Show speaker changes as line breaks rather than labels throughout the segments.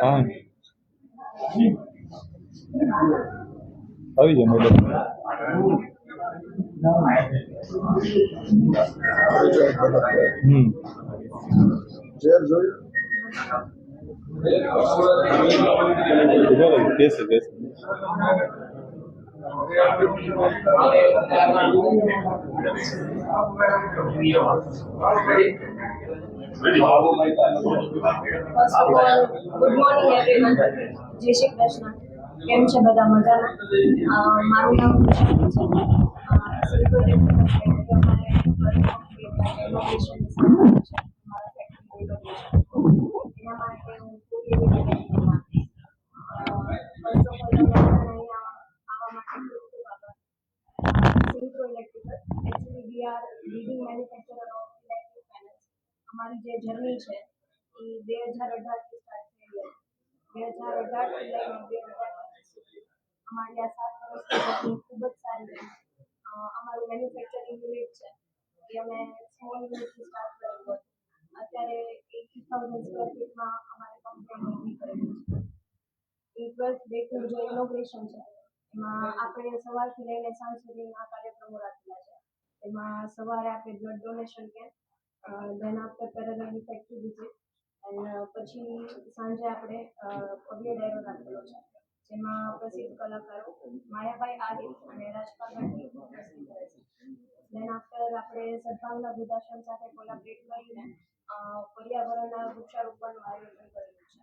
હા આવી જાઓ મેડમ હમ
ચેર જોઈ
જય શ્રી કૃષ્ણ કેમ છે બધા મજામાં અ, મારું નામ બે હજાર અઢારથી લઈને બે સુધી આ સાત વર્ષની ખૂબ જ સારી અમારું મેન્યુફેક્ચરિંગ યુનિટ છે એ અમે સ્મોલ સ્ટાર્ટ કર્યું હતું અત્યારે એટી થાઉઝન્ડ સ્ક્વેર ફીટમાં અમારે કરેલી છે એ ટ્વેલ્થ જે ઇનોગ્રેશન છે એમાં આપણે સવારથી લઈને સાંજ સુધીના કાર્યક્રમો રાખેલા છે એમાં સવારે આપણે blood donation camp then after parallel factory visit and પછી સાંજે આપણે ભવ્ય ડાયરો રાખેલો છે. જેમાં પ્રસિદ્ધ કલાકારો માયાભાઈ આદિલ અને રાજપાલ ગઢવી ઉપસ્થિત રહે છે. દેન આફ્ટર આપણે સદભાવના વૃદ્ધાશ્રમ સાથે કોલાબરેટ કરીને પર્યાવરણના વૃક્ષારોપણનું આયોજન કરેલું છે.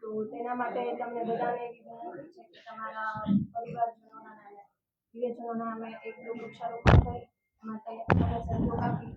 તો તેના માટે તમને બધાને એવી વિનંતી છે કે તમારા પરિવારજનોના નામે, પ્રિયજનોના નામે એક વૃક્ષારોપણ કરી માટે તમે સહયોગ આપી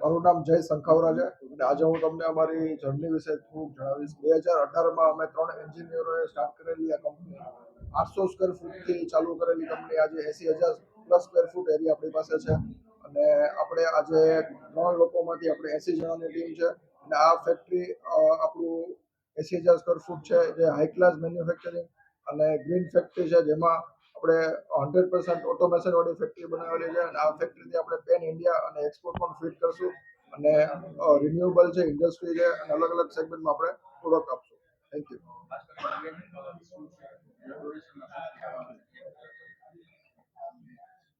મારું નામ જય શંખાવરા છે અને આજે હું તમને અમારી જર્ની વિશે થોડુંક જણાવીશ. બે હજાર અઢારમાં અમે ત્રણ એન્જિનિયરોએ સ્ટાર્ટ કરેલી આ કંપની આઠસો સ્ક્વેર ફૂટથી ચાલુ કરેલી કંપની આજે એસી હજાર પ્લસ સ્ક્વેર ફૂટ એરિયા આપણી પાસે છે. અને આપણે આજે ત્રણ લોકોમાંથી આપણે એસી જણાની ટીમ છે. અને આ ફેક્ટરી આપણું એસી હજાર સ્ક્વેર ફૂટ છે, જે હાઈ ક્લાસ મેન્યુફેક્ચરિંગ અને ગ્રીન ફેક્ટરી છે, જેમાં આપણે હંડ્રેડ પર્સન્ટ ઓટોમેશન વાળી ફેક્ટરી બનાવેલી છે અને આ ફેક્ટરીથી આપણે પેન ઇન્ડિયા અને એક્સપોર્ટ પણ ફિટ કરશું અને રિન્યુએબલ છે ઇન્ડસ્ટ્રી છે અને અલગ અલગ સેગમેન્ટમાં આપણે પ્રોડક્ટ આપશું. થેન્ક યુ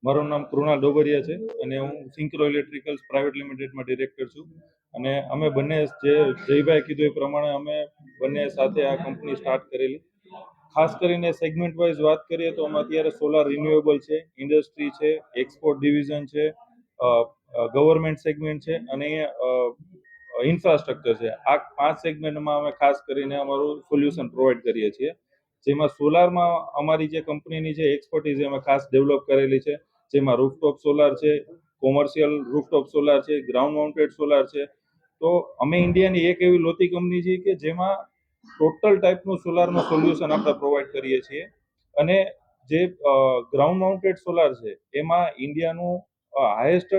મારું નામ કૃણાલ ડોબરિયા છે અને હું સિંક્રો ઇલેક્ટ્રિકલ્સ પ્રાઇવેટ લિમિટેડમાં ડિરેક્ટર છું અને અમે બંને જે જયભાઈ કીધું એ પ્રમાણે અમે બંને સાથે આ કંપની સ્ટાર્ટ કરેલી. ખાસ કરીને સેગમેન્ટ વાઇઝ વાત કરીએ તો અમે અત્યારે સોલાર રિન્યુએબલ છે ઇન્ડસ્ટ્રી છે એક્સપોર્ટ ડિવિઝન છે ગવર્મેન્ટ સેગમેન્ટ છે અને ઇન્ફ્રાસ્ટ્રક્ચર છે. આ પાંચ સેગમેન્ટમાં અમે ખાસ કરીને અમારું સોલ્યુશન પ્રોવાઈડ કરીએ છીએ. જેમાં સોલારમાં અમારી જે કંપનીની જે એક્સપર્ટીઝ અમે ખાસ ડેવલપ કરેલી છે, જેમાં રૂફટોપ સોલાર છે કોમર્શિયલ રૂફટોપ સોલાર છે ગ્રાઉન્ડ માઉન્ટેડ સોલાર છે. તો અમે ઇન્ડિયાની એક એવી લોતી કંપની છે કે જેમાં ટોટલ ટાઈપનું સોલારનું સોલ્યુશન આપણે પ્રોવાઈડ કરીએ છીએ. અને જે ગ્રાઉન્ડ માઉન્ટેડ સોલાર છે, એમાં ઇન્ડિયાનું હાઈએસ્ટ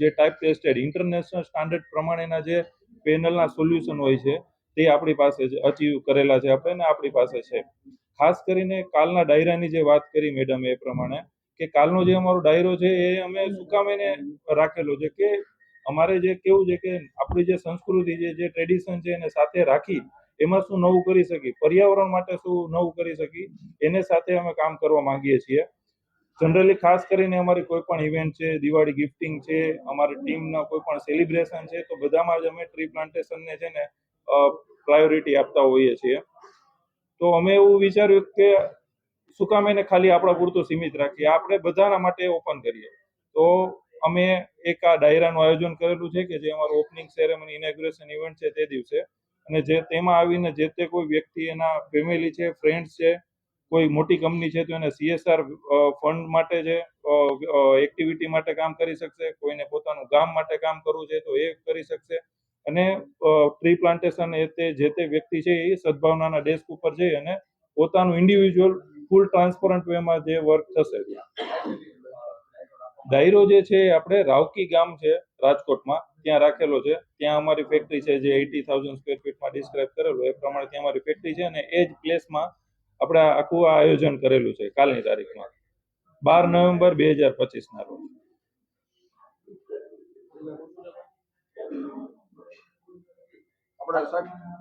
જે ટાઈપ ટેસ્ટેડ ઇન્ટરનેશનલ સ્ટાન્ડર્ડ પ્રમાણેના જે પેનલના સોલ્યુશન હોય છે, તે આપણી પાસે અચીવ કરેલા છે આપણે આપણી પાસે છે. ખાસ કરીને કાલના ડાયરાની જે વાત કરી મેડમ એ પ્રમાણે, કે કાલનો જે અમારો ડાયરો છે એ અમે શું કામ એને રાખેલો છે કે અમારે જે કેવું છે કે આપણી જે સંસ્કૃતિ છે, જે ટ્રેડિશન છે એને સાથે રાખી એમાં શું નવું કરી શકી? પર્યાવરણ માટે શું નવું કરી શકી? એને સાથે અમે કામ કરવા માંગીએ છીએ. જનરલી ખાસ કરીને અમારી કોઈ પણ ઇવેન્ટ છે, દિવાળી ગિફ્ટિંગ છે, અમારી ટીમના કોઈ પણ સેલિબ્રેશન છે, તો બધામાં જ અમે ટ્રી પ્લાન્ટેશનને છે ને પ્રાયોરિટી આપતા હોઈએ છીએ. તો અમે એવું વિચાર્યું કે શું કામ એને ખાલી આપણા પૂરતું સીમિત રાખીએ? આપણે બધાના માટે ઓપન કરીએ. તો અમે એક આ ડાયરાનું આયોજન કરેલું છે કે જે અમારું ઓપનિંગ સેરેમની ઇનેગ્રેશન ઇવેન્ટ છે તે દિવસે. અને જે તેમાં આવીને જે તે કોઈ વ્યક્તિ એના ફેમિલી છે ફ્રેન્ડ્સ છે, કોઈ મોટી કંપની છે તો એને સીએસઆર ફંડ માટે છે એક્ટિવિટી માટે કામ કરી શકશે, કોઈને પોતાનું ગામ માટે કામ કરવું છે તો એ કરી શકશે. અને ટ્રી પ્લાન્ટેશન એ તે જે તે વ્યક્તિ છે એ સદભાવનાના ડેસ્ક ઉપર જઈ અને પોતાનું ઇન્ડિવિજ્યુઅલ ફૂલ ટ્રાન્સપરન્ટ વેમાં જે વર્ક થશે. ડાયરો જે છે આપણે રાવકી ગામ છે, રાજકોટમાં. ત્યાં રાખેલો છે. ત્યાં અમારી ફેક્ટરી છે જે એટી થાઉઝન્ડ સ્ક્વેર ફીટમાં ડિસ્ક્રાઇબ કરેલું એ પ્રમાણે ત્યાં અમારી ફેક્ટરી છે અને એ જ પ્લેસમાં આપણે આખું આ આયોજન કરેલું છે કાલની તારીખમાં. બાર નવેમ્બર બે હજાર પચીસના રોજ.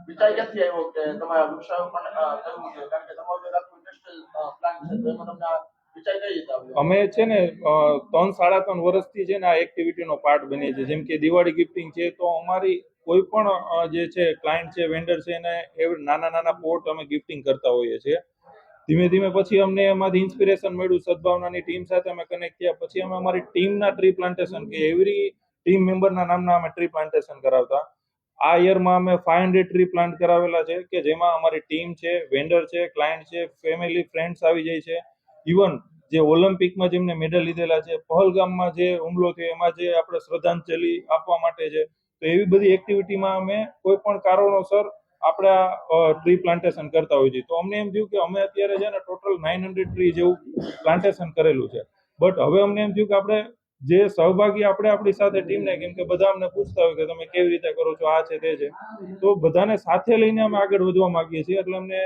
વિચાર તમારા
અમે છે ને ત્રણ સાડા ત્રણ વર્ષથી છે ને આ એક્ટિવિટીનો પાર્ટ બનીએ છીએ જેમ કે દિવાળી ગિફ્ટિંગ છે, તો અમારી કોઈ પણ જે છે ક્લાયન્ટ છે વેન્ડર છે, એને નાના નાના પોટ અમે ગિફ્ટિંગ કરતા હોઈએ છીએ. ધીમે ધીમે પછી અમને એમાંથી ઇન્સ્પિરેશન મળ્યું, સદભાવનાની ટીમ સાથે અમે કનેક્ટ થયા. પછી અમે અમારી ટીમના ટ્રી પ્લાન્ટેશન કે એવરી ટીમ મેમ્બરના નામના અમે ટ્રી પ્લાન્ટેશન કરાવતા. આ યરમાં અમે ફાઈવ હંડ્રેડ ટ્રી પ્લાન્ટ કરાવેલા છે, કે જેમાં અમારી ટીમ છે વેન્ડર છે ક્લાયન્ટ છે ફેમિલી ફ્રેન્ડ્સ આવી જાય છે. ઇવન જે ઓલિમ્પિકમાં જેમને મેડલ લીધેલા છે, પહલગામમાં જે હુમલો થયો, એમાં જે આપણે શ્રદ્ધાંજલિ આપવા માટે છે, તો એવી બધી એક્ટિવિટીમાં અમે કોઈ પણ કારણોસર આપણે ટ્રી પ્લાન્ટેશન કરતા હોઈએ છીએ. તો અમને એમ થયું કે અમે અત્યારે છે ને ટોટલ નાઇન હંડ્રેડ ટ્રી જેવું પ્લાન્ટેશન કરેલું છે. બટ હવે અમને એમ થયું કે આપણે જે સહભાગી આપણે આપણી સાથે ટીમને કેમ કે બધા અમને પૂછતા હોય કે તમે કેવી રીતે કરો છો આ છે તે છે. તો બધાને સાથે લઈને અમે આગળ વધવા માંગીએ છીએ. એટલે અમને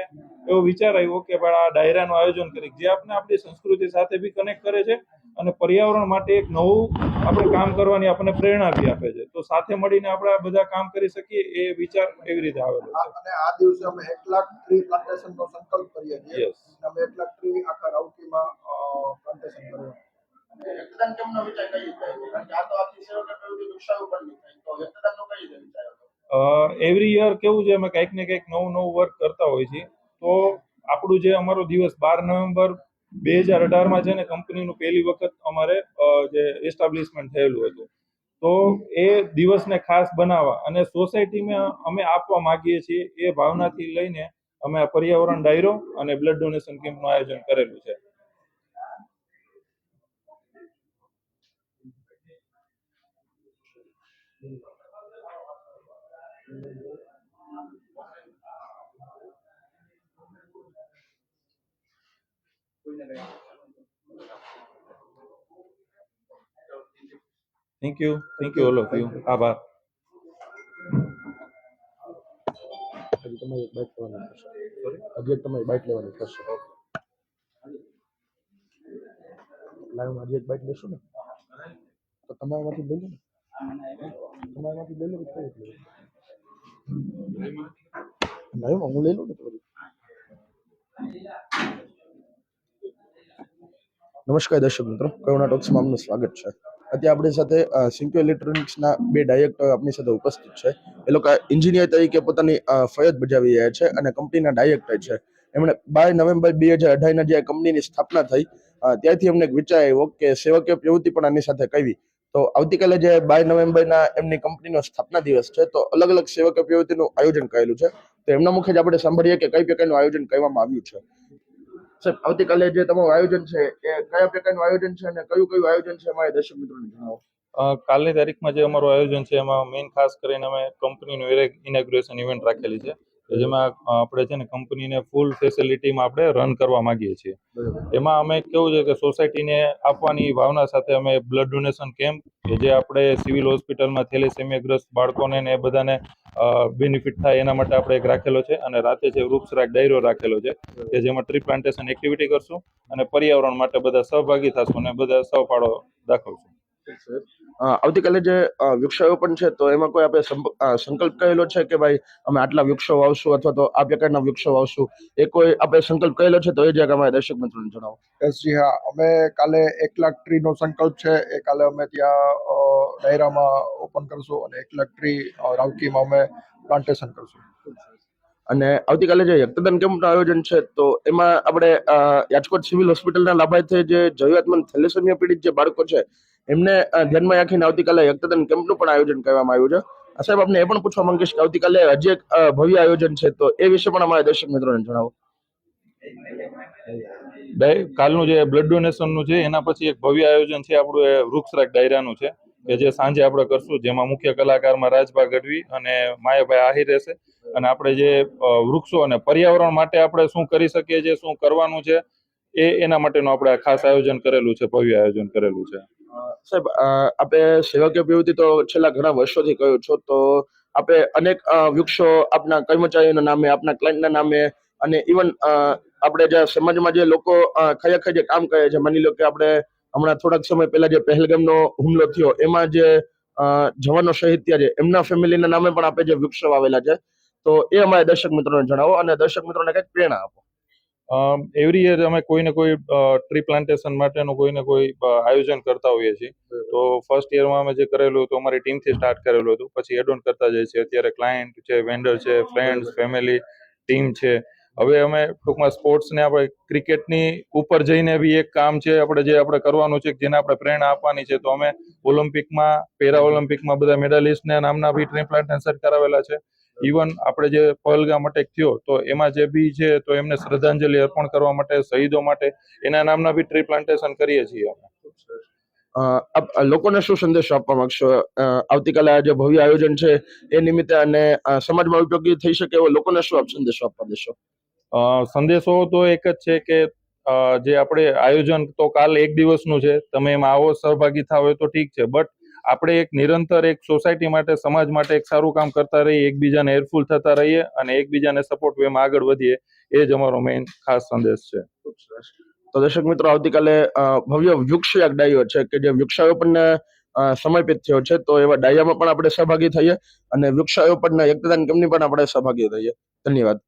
એવો વિચાર આવ્યો કે ભાઈ આ ડાયરાનું આયોજન કરી જે આપણે આપણી સંસ્કૃતિ સાથે બી કનેક્ટ કરે છે અને પર્યાવરણ માટે એક નવું આપણે કામ કરવાની આપણને પ્રેરણા બી આપે છે. તો સાથે મળીને આપણે આ બધા કામ કરી શકીએ એ વિચાર એવી રીતે આવેલો
આ- અને આ દિવસે અમે એક લાખ ટ્રી પ્લાન્ટેશનનો સંકલ્પ કરીએ છીએ. અમે એક લાખ ટ્રી આખા રાઉટીમાં પ્લાન્ટેશન કર્યું.
આવ્યો?
એવરી યર કેવું છે, અમે કંઈક ને કંઈક નવું નવું વર્ક કરતા હોય છે તો આપણું જે અમારો દિવસ, બાર નવેમ્બર બે હજાર અઢારમાં છે ને, કંપનીનું પહેલી વખત અમારે જે એસ્ટાબ્લિશમેન્ટ થયેલું હતું. તો એ દિવસને ખાસ બનાવવા અને સોસાયટીમાં અમે આપવા માંગીએ છીએ, એ ભાવનાથી લઈને અમે પર્યાવરણ ડાયરો અને બ્લડ ડોનેશન કેમ્પનું આયોજન કરેલું છે. Thank you thank you all of you આભાર
હજી તમારી એક બાઇક લેવાની થશે. હજી તમારી બાઇક લેવાની થશે. લાઈવમાં હજી એક બાઇક લેશો ને? તો તમારામાંથી લઈ લો ને. તમારામાંથી લઈ લો લાઈવમાં હું લઈ લઉં ને નમસ્કાર દર્શક મિત્રો, કરુણા ટોક્સમાં આપનું સ્વાગત છે. અત્યારે આપણી સાથે સિંક્યો ઇલેક્ટ્રોનિક્સના બે ડાયરેક્ટર આપણી સાથે ઉપસ્થિત છે. એ લોકો એન્જિનિયર તરીકે પોતાની ફરજ બજાવી રહ્યા છે અને કંપનીના ડાયરેક્ટર છે. એમણે બાર નવેમ્બર બે હજાર અઢારના જે કંપનીની સ્થાપના થઈ ત્યારથી એમને એક વિચાર આવ્યો કે સેવકીય પ્રવૃત્તિ પણ આની સાથે કરવી તો આવતીકાલે જે બાર નવેમ્બરના એમની કંપનીનો સ્થાપના દિવસ છે, તો અલગ અલગ સેવક પ્રવૃત્તિનું આયોજન કરેલું છે. તો એમના મુખે જ આપણે સાંભળીએ કે કઈ પ્રકારનું આયોજન કરવામાં આવ્યું છે. સાહેબ, આવતીકાલે જે તમારું આયોજન છે, એ કયા પ્રકારનું આયોજન છે અને કયું કયું આયોજન છે અમારે દર્શક મિત્રોને જણાવો.
કાલની તારીખમાં જે અમારું આયોજન છે, એમાં મેઇન ખાસ કરીને અમે કંપનીનું ઇનેગ્રેશન ઇવેન્ટ રાખેલી છે. કે જેમાં આપણે છે ને કંપનીને ફૂલ ફેસિલિટીમાં આપણે રન કરવા માંગીએ છીએ. એમાં અમે કેવું છે કે સોસાયટીને આપવાની ભાવના સાથે અમે બ્લડ ડોનેશન કેમ્પ કે જે આપણે સિવિલ હોસ્પિટલમાં થેલેસેમિયાગ્રસ્ત બાળકોને ને એ બધાને બેનિફિટ થાય એના માટે આપણે એક રાખેલો છે અને રાતે છે વૃક્ષ રાગ ડાયરો રાખેલો છે કે જેમાં ટ્રી પ્લાન્ટેશન એક્ટિવિટી કરશું અને પર્યાવરણ માટે બધા સહભાગી થશું અને બધા સહફાળો દાખવશું.
અ, આવતીકાલે જે વૃક્ષારોપણ છે તો એમાં કોઈ આપણે સંકલ્પ કરેલો છે કે ભાઈ અમે આટલા વૃક્ષો વાવશું અથવા તો આ પ્રકારના વૃક્ષો વાવશું? એ કોઈ આપણે સંકલ્પ કરેલો છે? તો એ જગ્યા અમારા દર્શક મિત્રોને જણાવો.
યસજી હા. અમે કાલે એક લાખ ટ્રી નો સંકલ્પ છે. એ કાલે અમે ત્યાં ડાયરામાં ઓપન કરશું અને એક લાખ ટ્રી રાઉકીમાં અમે પ્લાન્ટેશન કરશું.
અને આવતીકાલે જે રક્તદાન કેમ્પનું આયોજન છે તો એમાં આપણે રાજકોટ સિવિલ હોસ્પિટલના લાભાર્થે જે જરૂરિયાતમંદ થેલેસેમિયા પીડિત જે બાળકો છે એમને ધ્યાનમાં રાખીને આવતીકાલે રક્તદાન કેમ્પનું પણ આયોજન કરવામાં આવ્યું છે. સાહેબ, આપને એ પણ પૂછવા માંગીશ કે આવતીકાલે હજી એક ભવ્ય આયોજન છે, તો એ વિશે પણ અમારા દર્શક મિત્રોને જણાવો.
કાલનું જે બ્લડ ડોનેશનનું છે, એના પછી એક ભવ્ય આયોજન છે, આપણું એ વૃક્ષરાગ ડાયરાનું છે, કે જે સાંજે આપણે કરશું, જેમાં મુખ્ય કલાકારમાં રાજભા ગઢવી અને માયાભાઈ આહિર રહેશે. અને આપણે જે વૃક્ષો અને પર્યાવરણ માટે આપણે શું કરી શકીએ છીએ, શું કરવાનું છે, એ એના માટેનું આપણે ખાસ આયોજન કરેલું છે, ભવ્ય આયોજન કરેલું છે.
સાહેબ અ, આપે સેવાકીય પ્રવૃત્તિ તો છેલ્લા ઘણા વર્ષોથી કરો છો તો આપે અનેક વૃક્ષો આપના કર્મચારીઓના નામે આપના ક્લાયન્ટના નામે અને ઇવન આપણે જે સમાજમાં જે લોકો ખરેખર જે કામ કરે છે માની લો કે આપણે હમણાં થોડાક સમય પહેલા જે પહેલગામનો હુમલો થયો એમાં જે જવાનો શહીદ થયા છે એમના ફેમિલીના નામે પણ આપણે જે વૃક્ષો વાવેલા છે તો એ અમારા દર્શક મિત્રોને જણાવો અને દર્શક મિત્રોને કંઈક પ્રેરણા આપો.
એવરી યર અમે કોઈને કોઈ ટ્રી પ્લાન્ટેશન માટેનું કોઈને કોઈ આયોજન કરતા હોઈએ છીએ. તો ફર્સ્ટ યરમાં અમે જે કરેલું હતું અમારી ટીમથી સ્ટાર્ટ કરેલું હતું. પછી એડ ઓન કરતા જઈએ છીએ. અત્યારે ક્લાયન્ટ છે વેન્ડર છે ફ્રેન્ડ્સ ફેમિલી ટીમ છે. હવે અમે ટૂંકમાં સ્પોર્ટ્સને આપણે ક્રિકેટની ઉપર જઈને બી એક કામ છે આપણે જે આપણે કરવાનું છે જેને આપણે પ્રેરણા આપવાની છે તો અમે ઓલિમ્પિકમાં પેરા ઓલિમ્પિકમાં બધા મેડાલિસ્ટને નામના બી ટ્રી પ્લાન્ટેશન કરાવેલા છે. ઇવન આપણે જે પહલગામ અટેક થયો તો એમાં જે બી છે તો એમને શ્રદ્ધાંજલિ અર્પણ કરવા માટે શહીદો માટે એના નામના બી ટ્રી પ્લાન્ટેશન કરીએ છીએ અમે.
લોકોને શું સંદેશો આપવા માંગશો? આવતીકાલે આ જે ભવ્ય આયોજન છે એ નિમિત્તે અને સમાજમાં ઉપયોગી થઈ શકે એવો લોકોને શું આપ સંદેશો આપવા દેશો?
સંદેશો તો એક જ છે કે જે આપણે આયોજન તો કાલ એક દિવસનું છે તમે એમાં આવો સહભાગી થાવ તો ઠીક છે બટ આપણે એક નિરંતર એક સોસાયટી માટે, સમાજ માટે એક સારું કામ કરતા રહીએ, એકબીજાને હેલ્પફુલ થતા રહીએ અને એકબીજાને સપોર્ટ વેમાં આગળ વધીએ, એ જ અમારો મેઇન ખાસ સંદેશ છે.
તો દર્શક મિત્રો, આવતીકાલે ભવ્ય વૃક્ષ ડાયો છે કે જે વૃક્ષારોપણને સમર્પિત થયો છે, તો એવા ડાયામાં પણ આપણે સહભાગી થઈએ અને વૃક્ષારોપણના એકતાદાન કંપની પણ આપણે સહભાગી થઈએ. ધન્યવાદ.